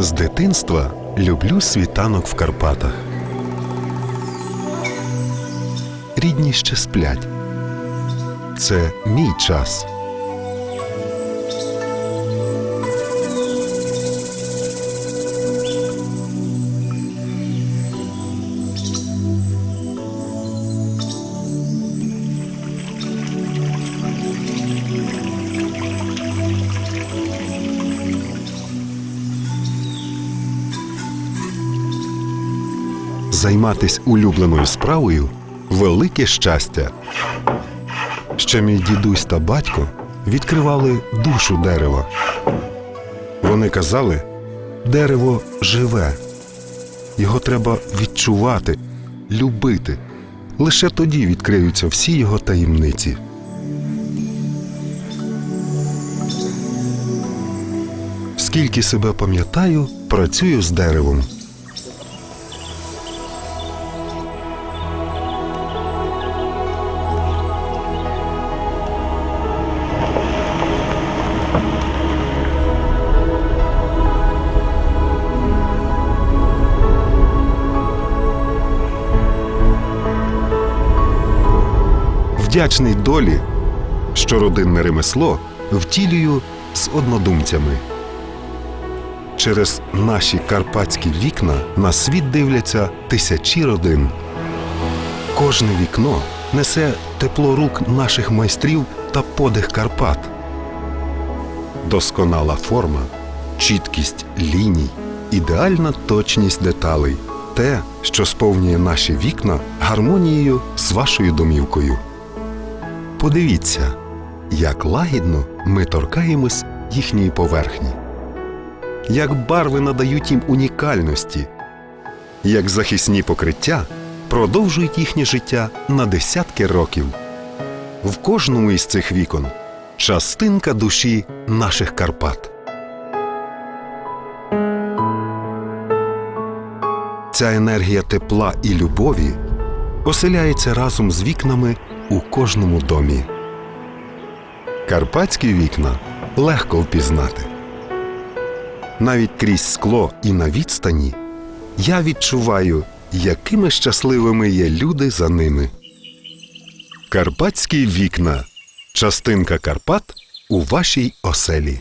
З дитинства люблю світанок в Карпатах. Рідні ще сплять. Це мій час. Займатись улюбленою справою велике щастя. Ще мій дідусь та батько відкривали душу дерева. Вони казали, дерево живе, його треба відчувати, любити. Лише тоді відкриються всі його таємниці. Скільки себе пам'ятаю, працюю з деревом. Вдячний долі, що родинне ремесло втілюю з однодумцями. Через наші карпатські вікна на світ дивляться тисячі родин. Кожне вікно несе тепло рук наших майстрів та подих Карпат. Досконала форма, чіткість ліній, ідеальна точність деталей те, що сповнює наші вікна гармонією з вашою домівкою. Подивіться, як лагідно ми торкаємось їхньої поверхні, як барви надають їм унікальності, як захисні покриття продовжують їхнє життя на десятки років. В кожному із цих вікон частинка душі наших Карпат. Ця енергія тепла і любові оселяється разом з вікнами у кожному домі. Карпатські вікна легко впізнати. Навіть крізь скло і на відстані я відчуваю, якими щасливими є люди за ними. Карпатські вікна частинка Карпат у вашій оселі.